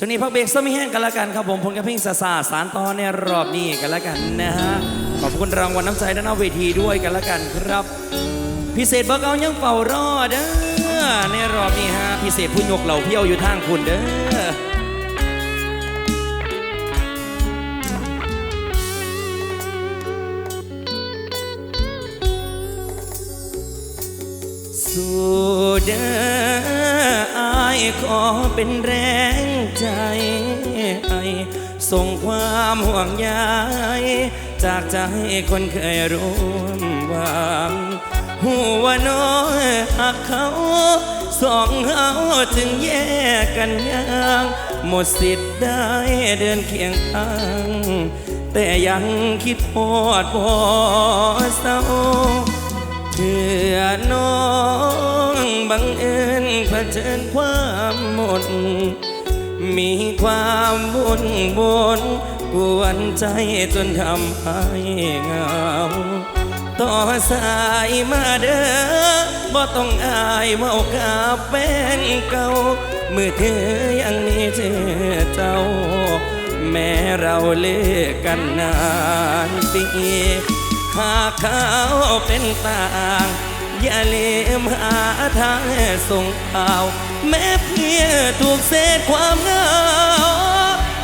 ช่วงนี้พักเบรกสักไม่แห้งกันละกันครับผมผลกระพิงซาซาสารต่อในรอบนี้กันละกันนะฮะขอบคุณรางวัลน้ำใจด้านหน้าเวทีด้วยกันละกันครับ พิเศษเบิกเอายังเฝ้ารอเด้อในรอบนี้ฮะพิเศษผู้ยกเหล่าเพี้ยวอยู่ทางคุณเด้อสู่เด้อ ขอเป็นแรงใจส่งความห่วงใยจากใจคนเคยร่วมวังหัวน้อยหักเขาสองเขาถึงแยกกันยังหมดสิทธิ์ได้เดินเคียงข้างแต่ยังคิดพอดพอเศร้าเพื่อน้อ บังเอิญเผชิญความหมด มีความวุ่นวนกวนใจจนทำให้เหงา ต่อสายมาเด้อบ่ต้องอายเมากับแฟนเก่ามือเธอยังมีเจอเจ้า แม้เราเลิกกันนานปีหากเขาเป็นต่าง อย่าลืมหาทางส่งข่าว แม้เพียงถูกเศษความเหงา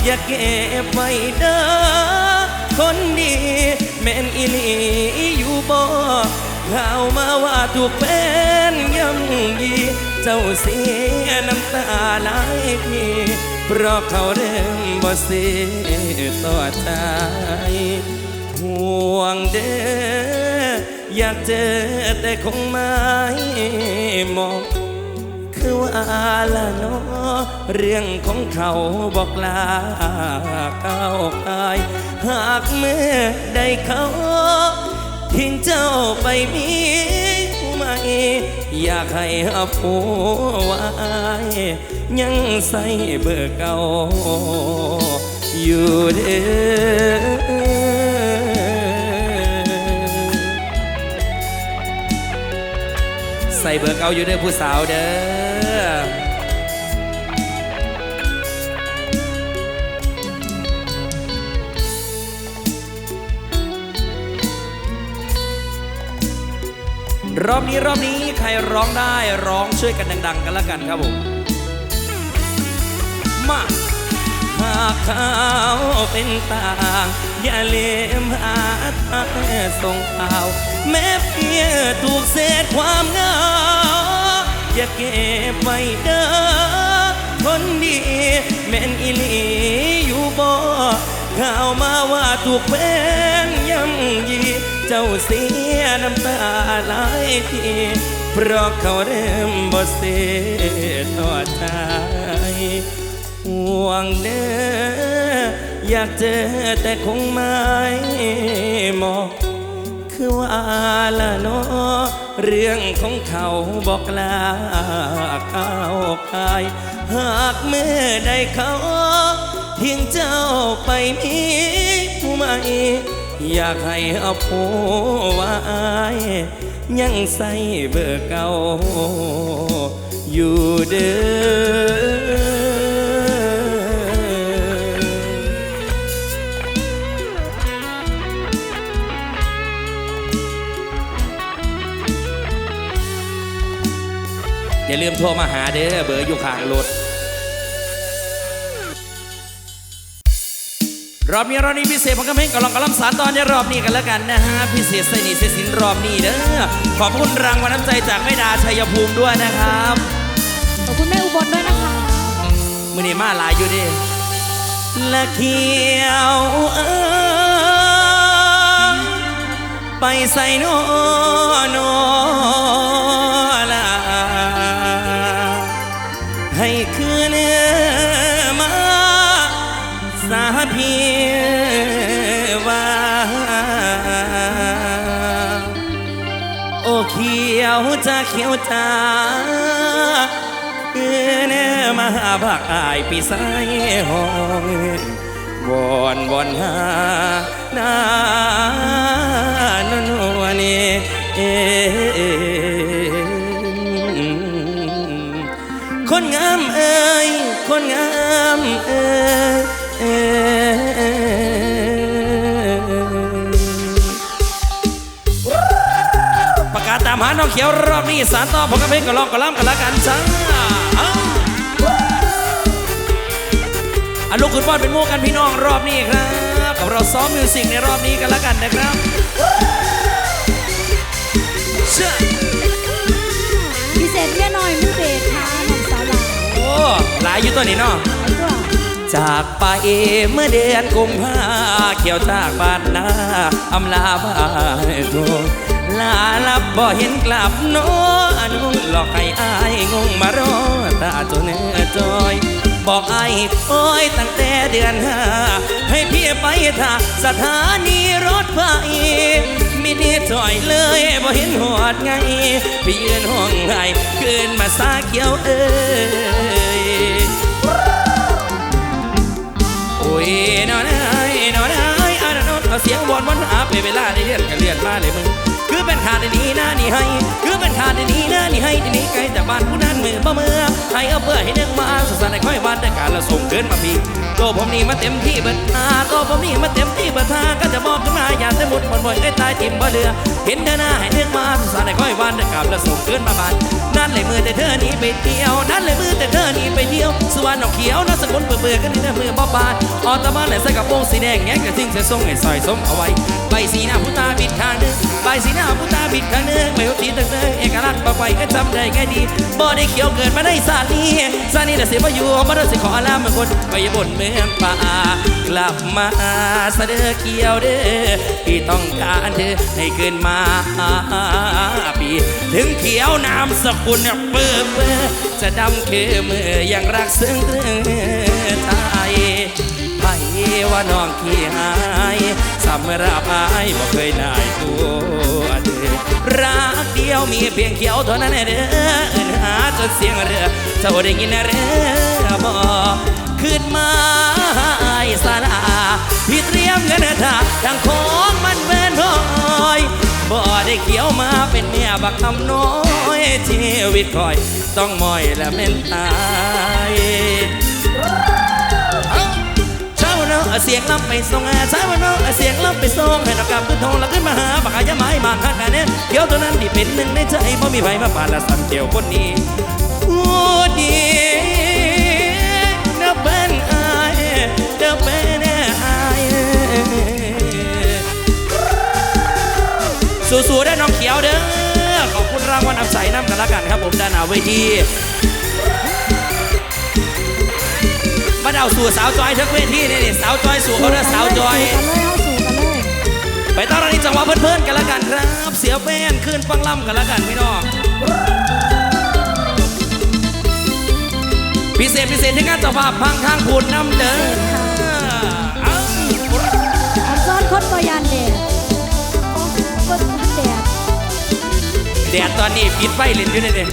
อย่าเก็บไว้เด้อคนดีแม่นอีลีอยู่บ่ข่าวมาว่าถูกแฟนย่ำยีเจ้าเสียน้ำตาไหลทีเพราะเขาเริ่มบ่เสียต่อใจห่วงเด้อ อยากเจอแต่คงไม่มอง คือว่าละเนาะเรื่องของเขาบอกลาก้าวกาย หากเมื่อใดเขาทิ้งเจ้าไปมีผู้ใหม่อยากให้หับผัวไว้ยังใส่เบอร์เก่าอยู่เด้อ ใส่เบอร์เก่าอยู่เด้อผู้สาวเด้อรอบนี้รอบนี้ใครร้องได้ร้องช่วยกันดัง ๆ กันละกันครับผม มาหากเขาเป็นต่าง อย่าลืมหาทางส่งข่าว แม้เพียงถูกเศษความงาอย่าเก็บไว้เด้อคนดีแม่นอีลีอยู่บ่ข่าวมาว่าถูกแฟนย่ำยีเจ้าเสียน้ำตาหลายทีเพราะเขาเริ่มบ่เสียต่อใจห่วงเด้ออยากเจอแต่คงไม่เหมอง คือว่าละเนาะเรื่องของเขาบอกลาก้าวกาย หากเมื่อใดเขาทิ้งเจ้าไปมีผู้ใหม่อยากให้เอาผัวไวยังใส่เบอร์เก่าอยู่เด้อ อย่าลืมโทรมาหาเด้อเบอร์อยู่ข้างรถรอบนี้รอบนี้พิเศษพังกระเพงกำลังกำลังสารตอนในรอบนี้กันแล้วกันนะฮะพิเศษใส่หนีเสียสินรอบนี้เด้อขอบคุณรางวัลน้ำใจจากแม่ดาชัยภูมิด้วยนะครับขอบคุณแม่อุบลด้วยนะคะมือนี้มาหลายอยู่ดิละเขียวเอ้ยไปใส่โนโน เขียวจ้าคือเนมาหาผักอายปีสายหองวอนวอนหาหน้านวนี่เอคนคนงามเอ้ย คนงามเอ้ยเอ้ยาศตามหาน้องเขียวรอบนี้สารต่อผมกับเพลงก็ร้องก็ล้ำกันละกันจ้าเอ้าอะลูกคุณบอลเป็นหมู่กันพี่น้องรอบนี้ครับ กับเราซ้อมมิวสิกในรอบนี้กันละกันนะครับเชื่อพิเศษเมียน้อยมือเบสค่ะน้องสาวหลานโอ้หลายอยู่ตัวนี้เนาะไอ้ตัวจากไปเมื่อเดือนกุมภาเขียวจากบ้านนาอำลาบ้านโท ลาลับบ่เห็นกลับโนอนุงหลอกให้อายงงมารอตาจนเนื้อจอย บอกไอ้โอ้ยตั้งแต่เดือนห้าให้พี่ไปท่าสถานีรถไฟมินิจอยเลยบ่เห็นหอดไง พี่ยืนห้องไห้คืนมาซาเขียวเอ้ยโอ้ยนอนไอ้นอนไอ้อานนท์เอาเสียงบอลวันหาไปเวลาได้เลื่อนกันเลื่อนมาเลยมึง คือเป็นขาดนนี้นะนี่ให้ คือเป็นขาดนนี้นะนี่ให้ที่นี้ไกลจากบ้านผู้นั้นมือบ่เมื่อให้เอาเพื่อให้นึกมาสุสันต์ในค่อยวันแต่การละส่งเกินมาพี่ตัวผมนี่มาเต็มที่เบิดอาตัวผมนี่มาเต็มที่เบิดทาก็จะบอกขึ้นมาอย่าสมุดหมดบ่อยใกล้ตายทิมบ่เรือ เห็นเธอหน้าให้นึกมาสุสันต์ในค่อยวันแต่การละส่งเกินมาบ้านนั่นเลยมือแต่เธอนี้ไปเที่ยวนั่นเลยมือแต่เธอนี้ไปเที่ยวสวรรค์นกเขียวน่าสกุลเบื่อๆกันนี่นะมือบ่บานออตมาเลยใส่กระโปรงสีแดงแงกกระทิ้งเธอส่งให้ซอยสมเอาไว้ใบสีหน้าผู้ตาบิดข้างหนึงใบสีหน้าผู้ตาบิดข้างหนึงไม่รู้สีตึงเตงเอกลักษณ์บ่ไปก็จำได้แค่ดีบ่ได้เขียวเกิดมาได้สานี้สานี้น่ะสิบ่อยู่บ่ได้สิขอลาเมืองคนไปบนเมืองป่ากลับมาเสดอเขียวเด้อพี่ต้องการเธอให้เกินมาปีถึงเขียวนามสกุลเนี่ยเปื้อเปื้อจะดำคือมือยังรักซึ้งตรึงไทย ว่าน้องขี้หายสำหรับอายบ่เคยนายตัวเธอรักเดียวมีเพียงเขียวเท่านั้นเด้อเอินหาจนเสียงเรือเจ้าได้ยินเรือบ่ขึ้นมาอายสาลาพี่เตรียมเงินท่าทางของมันเบินน้อยบ่ได้เขียวมาเป็นเมียบักคำน้อยชีวิตคอยต้องมอยและเม่นตาย เสียงลำไปส่งเช้าวันเนาะเสียงลำไปส่งให้นักกลับขึ้นทงแล้วขึ้นมาหาปากายาไม้มากขนาดนี้เกี่ยวตัวนั้นที่เป็นหนึ่งในใจเพราะมีใบมาปาดละสันเกี่ยวคนนี้โอ้ดีนับเป็นอายนับเป็นอายสู้ๆได้น้องเขียวเด้อขอบคุณรางวัลน้ำใสน้ำกันละกันครับผมด้านหน้าเวที เดาสู่สาวจอยทั้งเวทีนี่นี่สาวจอยสู่เขาเด้อสาวจอยกันเลยเอาสู่กันเลยไปต้อนรับในจังหวะเพื่อนๆกันละกันครับ เสียแฟนขึ้นฟังล่ำกันละกันพี่น้องพิเศษพิเศษที่งานเจ้าภาพพังทางพูดน้ำเด้อเอ้าอันซ้อนคนบอยานแดดโอ้คนแดดแดดตอนนี้ปิดไฟเล่นอยู่นี่เด้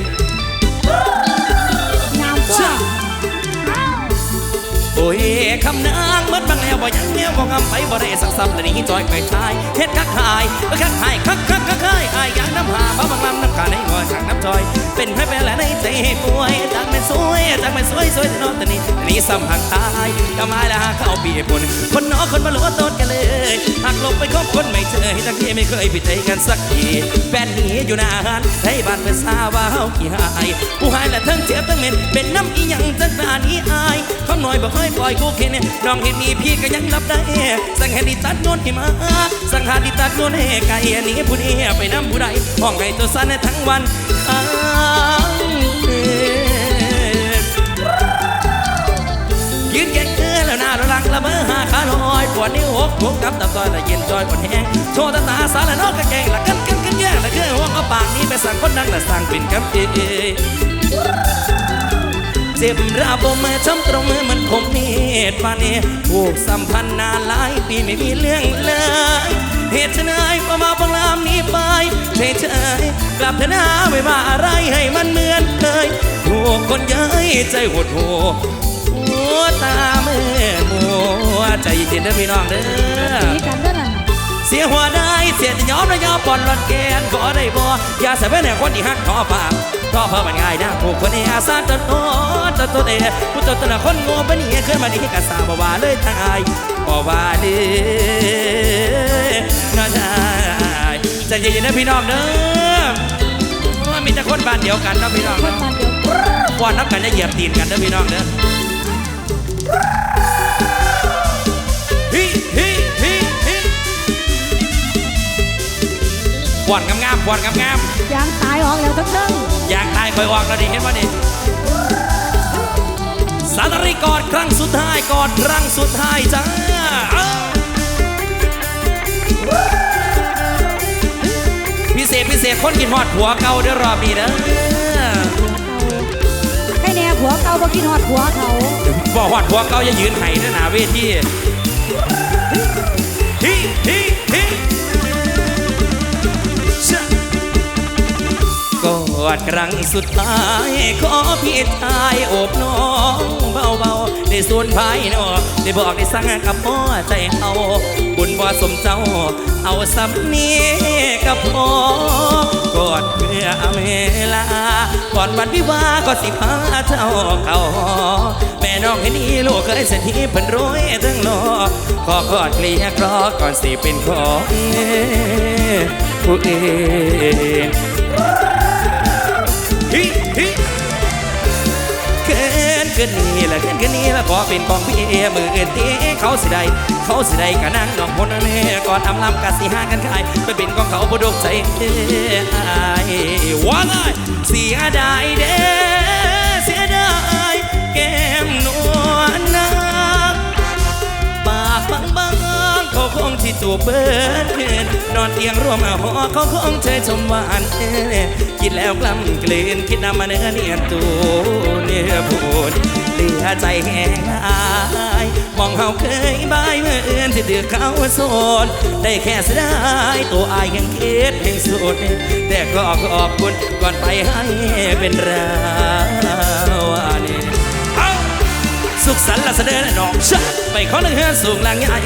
โอ้ยคำนางเมื่อบางแล้วบ่ยังแนวบ่งำไปบ่ได้สักซ้ำและนี่จอยไปทายเฮ็ดคักหายคักหายคักคักคักหายอายอยางน้ำหาบ่บางลำน้ำกาในงอยขังน้ำจอย เป็นให้เปและในใจป่วยจากไป็นสวยจากไป็นสวยสวยแต่นอนแต่นี้นี่ซ้ำหักตายทำไมาแล้วเข้าปีปนคนนอคนมาหลัวต้นกันเลย หักหลบไปคบคนไม่เจอทั้งที่ไม่เคยผิดใจกันสักทีแฟนหนีอยู่นานให้บ้านเพื่อนทราวาเฮาขี้หายผู้หายและทั้งเจ็บทั้งเหม็นเป็นน้ำอีหยังจังตานี้อายคำหน่อยบ่เคยปล่อยกูเคนน้องเห็นนี่พี่ก็ยังรับได้ สังหารดิตัดโยนให้มา สังหารดิตัดโยนให้ไก่หนีผู้นี้ไปน้ำผู้ใดห้องไห้ตัวสั้นทั้งวันอ้า ละเมอหาขาลอยปวดนิ้วหกพวกกับตับซอยละเย็นจอยปวดแห้งโชว์ตาตาสารละนอกกระแกงละกันกันกันแย่ละคือห้องเอาปากนี้ไปสั่งคนดังละสั่งเป็นกับเอเจ็บระบมช้ำตรงมือมันคงเนตรปานนี้ผูกสัมพันธ์นานหลายปีไม่มีเรื่องเลยเหตุไฉนประมาบังลามนี้ไปเฉยเฉยๆกลับเถอะนะไม่ว่าอะไรให้มันเหมือนเคยถูกคนเย้ยใจหดหัวหัว ตาเมื่อมัวใจเย็นๆเด้อพี่น้องเด้อสีกันเด้อนั่นเสียหัวได้เสียจะยอมและยอมปอนรอนแกนก็ได้บ่อย่าใส่ไว้ในคนที่หักขอฝากเพราะเพอมันง่ายนะผู้คนนี้อาสาตนโตตนโตเดผู้ตนตนคนโง่ปะเนี่ยขึ้นมาดีกะสาบว่าเลยทายบ่ว่าเลยน่าได้ใจเย็นๆนะพี่น้องเด้อว่ามีแต่คนบ้านเดียวกันเนาะพี่น้องคนเนาะบ้านเดียวกันว่านนับกันจะเหยียบตีนกันเด้อพี่น้องเด้อ ฮิฮิฮิฮิว่อนงามๆว่อนงามยางตายออกแล้วทั้งทั้งๆอยากตายคอยออกแล้วดิเห็นว่าดิสาตรีกอดครั้งสุดท้ายกอดครั้งสุดท้ายจ้าเอ้าพิเศษพิเศษคนกินหอดผัวเก่าเด้อรอบนี้เด้อให้แน่ผัวเก่าบ่กินฮอดผัวเขา บอกหอดหัวเก่าอย่ายืนไห้เด้อหนาเวที อดครั้งสุดท้าย ขอพี่ชายโอบน้องเบาๆได้ส่วนภายนอกได้บอกได้สั่งกับพ่อใจเฮาบุญบ่สมเจ้า เอาสำนีกับพ่อกอดเพื่อเวลาก่อนวันวิวาก็สิพาเจ้าเขาแม่น้องให้นี่ลูกเคยเสถีเพิ่นรวยทั้งโลกขอกอดเกลียกรอก่อนสิเป็นของผู้อื่น เกินเกินนี่ละเกินเกินนี่ละขอเป็นของพี่มืออื่นตีเขาสิได้เขาสิได้กะนั่งน้องพนนั่นก่อนอำลำกะสิห้ากันขายไปเป็นของเขาบ่ดกใจอายว่าเลยเสียดายเด้ คงที่ตัวเบิดขึ้นนอนเตียงร่วมหอเขาคงเชยชมหวานเอ้ยกินแล้วกล้ำกลืนคิดนำมาเนื้อเนียนตูเนื้อพูดเหลือใจแห้งอายมองเขาเคยบายเมื่อเอื่นที่เดือเขาโซนได้แค่เสียดายตัวอายยังเคิดให้สุดแต่ก็ขอบคุณก่อนไปให้เป็นรา สุขสันต์ละเสด็จน้องชะไปขอหนึ่งเฮือนสูงลังใหญ่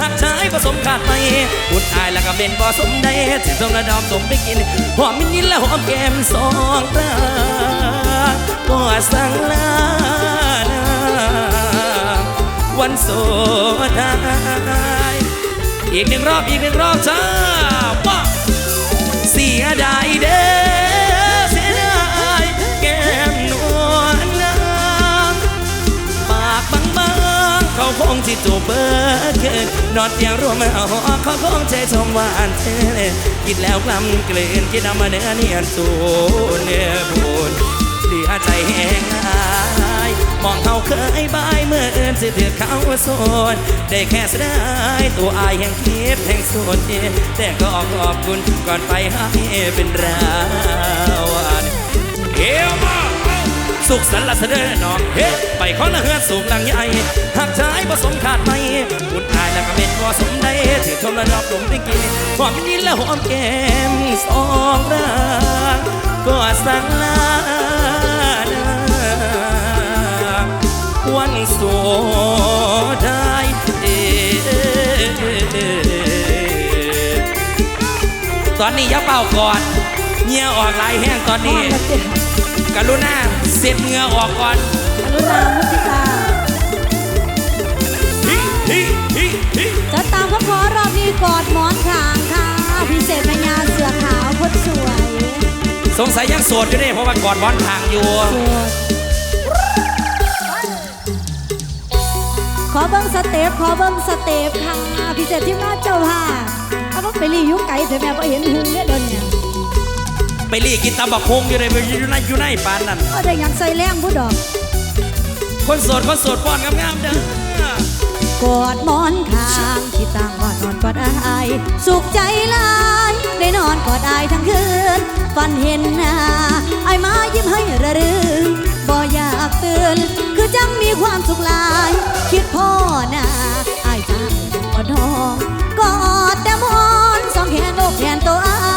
หักชายผสมขาดไปบุญอายแล้วก็เป็นบ่สมได้ถึงต้องระดอมสมไปกินหอมมินยินและหอมแก้มสองตาก็สั่งลานาวันโสดายอีกหนึ่งรอบอีกหนึ่งรอบจ้าว้าเสียดายเด้อ คงที่จูบเบิดเกินนอนเตียงร่วมหอเขาคงใจชมหวานเธอกินแล้วกล้ำกลืนกินเอามาเนื้อเนียนสูเนื้อพูนเหลือใจแห้งหายมองเขาเคยบายเมื่อเอื่นสิเถือเขาโซนได้แค่เสียดายตัวอายแห่งคิดแห่งโซนแต่ก็ขอบคุณก่อนไปให้เป็นราวานเอวมา สุขสันต์ละเสด็จน้องเฮ้ไปขอละเฮือสูงลังใหญ่หากชายผสมขาดไม่บุญอายแล้วก็เป็นบ่สมได้ถือชมระดับลมได้กินหอมนินและหอมแก้มสองร่างก็สั่งลาวันโสดายเอตอนนี้อย่าเป่าก่อนเงื่อออกลายแห้งตอนนี้ กรุณาเสียดเหงื่อออกก่อนกรุณามุสิตาฮิฮิฮิฮิจะตามคำขอรอบนี้กอดหมอนข้างค่ะพิเศษแม่ยาเสือขาวคนสวย สงสัยยังโสดอยู่เนี่ยเพราะว่ากอดบอลทางอยู่สวยขอเบิ้งสเต็ปขอเบิ้งสเต็ปค่ะพิเศษที่มาเจ้าค่ะถ้าว่าไปรีอยุไก่เถอะแม่พอเห็นหึงเนี่ยเดินเนี่ย ไปรีกินตำบักฮงอยู่ในอยู่ในอยู่ในปานนั่นก็ได้หยังใส่แรงผู้ดอก คนโสดคนโสดป้อนงามๆเด้อกอดหมอนข้างที่ต่างว่านอนกอดอาย สุขใจหลายได้นอนกอดอายทั้งคืนฝันเห็นหน้าอายมายิ้มให้ระรื่นบ่อยากตื่นคือจังมีความสุขหลาย คิดพ่อหน้าอายจังกอดน้องกอดแต่หมอนสองแขนโอกแขนตัวอาย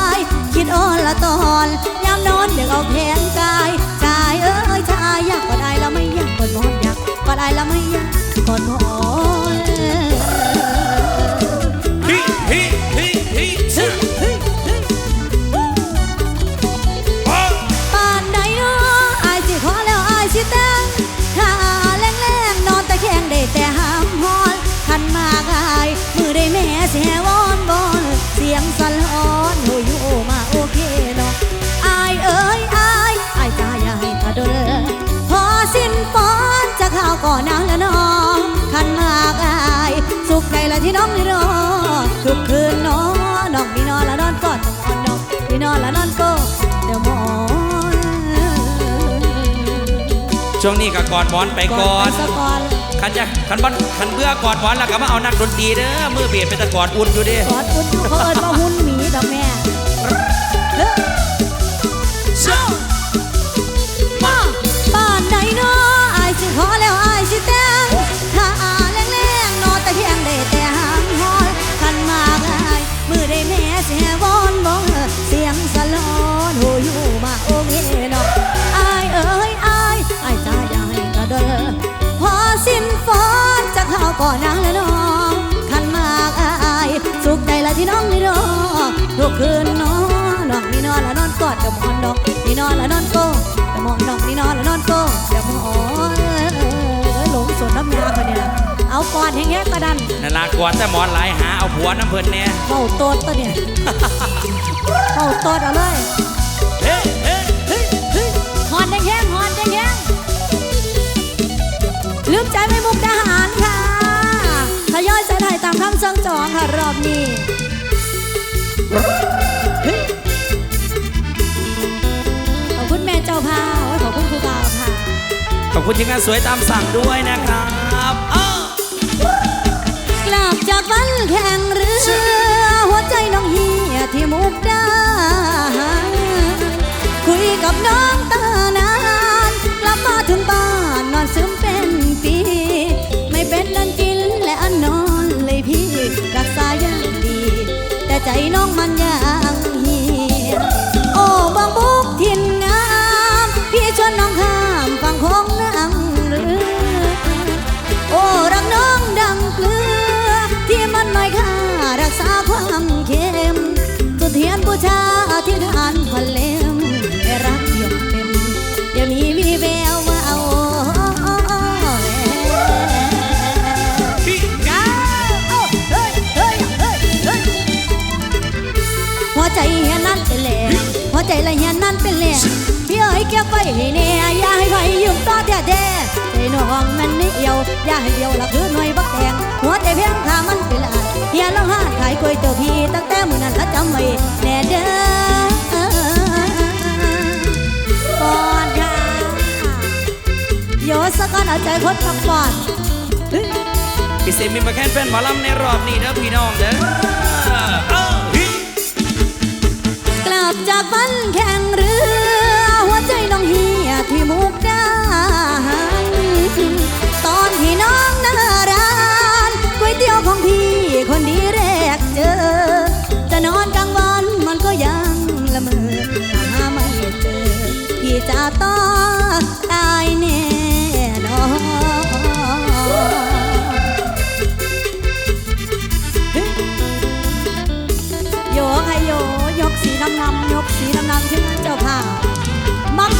คิดอ่อนละตอนยามนอนอยากเอาแขนกายกายเอ้ยชายอยากกอดอายแล้วไม่อยากกอดหมอนอยากกอดอายแล้วไม่อยากกอดหมอนฮิฮิฮิฮิ ก่อนนางและน้องขันมากอายสุขใจละที่น้องนี่รอทุกคืนน้องน้องมีนอนละนอนก่อนน้องน้องมีนอนละนอนก็เดี๋ยวหมอนช่วงนี้ก็กอดหมอนไปก่อนไปซะก่อนคันจะคันบอนคันเบื่อกอดหมอนแล้วก็มาเอานักดนตรีเด้อมือเบียดไปแตะกอดอุ่นอยู่เดิ กอดอุ่นเขาเอิญว่าหุ่นหมีดอกแม่ สุขใจละที่น้องนี่รอทุกคืนนอนน้องนี่นอนละนอนกอดกับหมอนดอกนี่นอนละนอนโกแต่มองดอกนี่นอนละนอนโกแต่หมอนเอ้ยหลงสนน้ำยาคนเนี้ละเอากอดแห้งๆกระดันนั่นลากอดแต่หมอนหลายหาเอาผัวน้ำเพิ่นเนี่ยเฝ้าโตดตัวเนี่ยเฝ้าโตดเอาเลยเฮ้เฮ้เฮ้เฮ้หอนแห้งหอนแห้งลืมใจไม่มุกดาหารค่ะทยอยใส่ไทยตามคำเชิงจองค่ะรอบนี้ ขอบคุณแม่เจ้าพาวขอบคุณครูบาวค่ะ ขอบคุณทีมงานสวยตามสั่งด้วยนะครับอ้าวกลับจากวันแข่งเรือ หัวใจน้องเฮียที่มุกดาหารคุยกับน้องตานาน กลับมาถึงบ้านนอนซึม น้องมันยังเฮียโอ้บางบุกทินงาม พี่ชวนน้องข้ามฝั่งของนางเรือโอ้รักน้องดังเกลือ ที่มันไม่ค่ารักษาความเค็มจุดเทียนบูชาอธิษฐานพันเล ใจเฮียนั่นเป็นแหล่หัวใจละเฮียนั่นเป็นแหล่พี่เอ๋ยเก็บไว้ให้แน่อย่าให้ใครยืมต่อแท้แท้ใจน้องมันไม่เอียวอย่าให้เดียวละคือหน่วยบักแดงหัวใจเพียงขามันเป็นลานเฮียน้องหาขายกล้วยเตี๋ยวพี่ตั้งแต่มื้อนั้นละจำไว้แน่เด้อกอนค่ะโยสกันเอาใจคนพักผ่อนพี่เซมีมาแค่นแฟนหมอลำในรอบนี้เด้อพี่น้องเด้อ บจากบ้านแข่งเรือ หัวใจน้องเฮียที่มุกดาหารตอนที่น้องหน้าร้านก๋วยเตี๋ยวของพี่คนดีแรกเจอ จะนอนกลางวันมันก็ยังละเมอหาไม่เจอพี่จะต้อง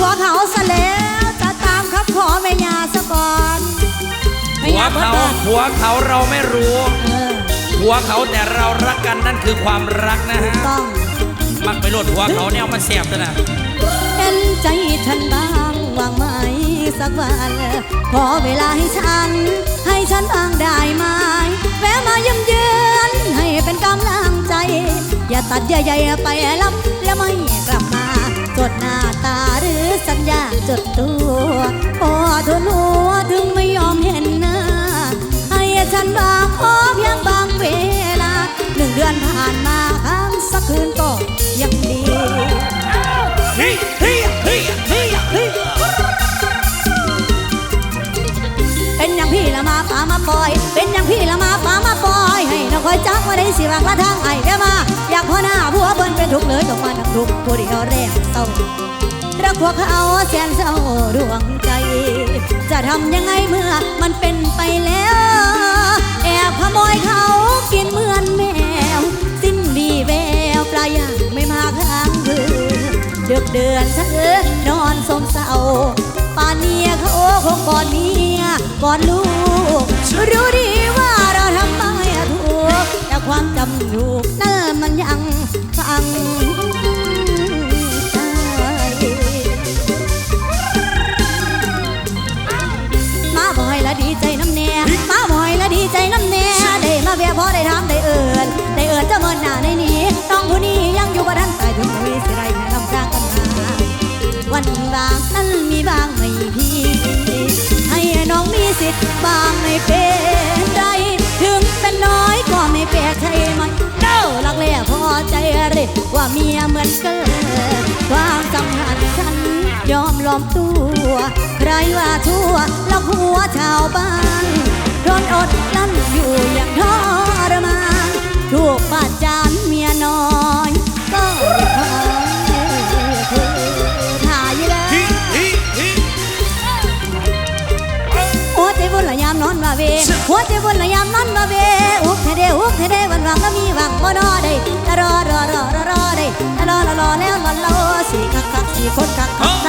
มักหัวเขาซะแล้วจะตามครับขอแม่ยาสะก่อนแม่หัวยาเบิดเขาบ้านหัวเขาเราไม่รู้ เออหัวเขาแต่เรารักกันนั่นคือความรักนะฮะต้อง มักไปโหลดหัวเขาเนี่ยเอามันเสียบด้วยนะ เห็นใจฉันบ้างวางไหมสักวันขอเวลาให้ฉัน ให้ฉันบ้างได้ไหมแวะมาเยี่ยมเยือนให้เป็นกำลังใจ อย่าตัดเยื่อใยไปรับแล้วไม่กลับมา ดหน้าตาหรือสัญญาจดตัวพอทนหัวถึงไม่ยอมเห็นหน้า ให้ฉันบางพอเพียงบางเวลาหนึ่งเดือนผ่านมาครั้งสักคืนก็ยังดีเฮ้ยเฮ้ เป็นอย่างพี่ละมาปามาปล่อย เป็นอย่างพี่ละมาปามาปล่อย ให้น้องคอยจักว่าได้สิวางละทางไอ้เด้มา อยากพ่อหน้าผัวเบิ้นเป็นทุกข์เลยต้องมานักทุกข์ผู้เดียวแรกเศร้ารักพวกเขาแสนเศร้าดวงใจ จะทำยังไงเมื่อมันเป็นไปแล้ว แอบขโมยเขากินเหมือนแมว สิ้นดีแววปลายาง ดึกเดือนฉันเอ้ยนอนสมเศร้าป่านเนียเขาคงก่อนเมียก่อนลูก รู้ดีว่าเราทำไม่ถูก แต่ความจำอยู่นั่นมันยังฟังมาบ่อยและดีใจน้ำแน่มาบ่อยและดีใจน้ำแน่ได้มาเบียพอได้ทำได้เอิญได้เอิญจะเมินหน้าในนี้ บางนั้นมีบางไม่พีให้น้องมีสิทธิ์บางไม่เป็นไรถึงเป็นน้อยก็ไม่แปลกใช่ไหมเด้าลักแล่พอใจเรว่าเมียเหมือนเกิดความสำคัญฉันยอมล้อมตัว ใครว่าทั่วลอกหัวชาวบ้านทนอดนั่นอยู่อย่างทรมานถูกประจานเมียน้อยก็พอามนอนว่าเวหัวใจวนลยามนอนว่าเวอุกเทเดอุกเทเดวันวังกมีวังบ่นอได้รอรอรอรอรอได้รอรอรอแล้วรอรอสี่คักคักสี่คนคักคักไท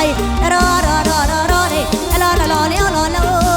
รอรอรอรอรอได้รอรอรอแล้วรอรอ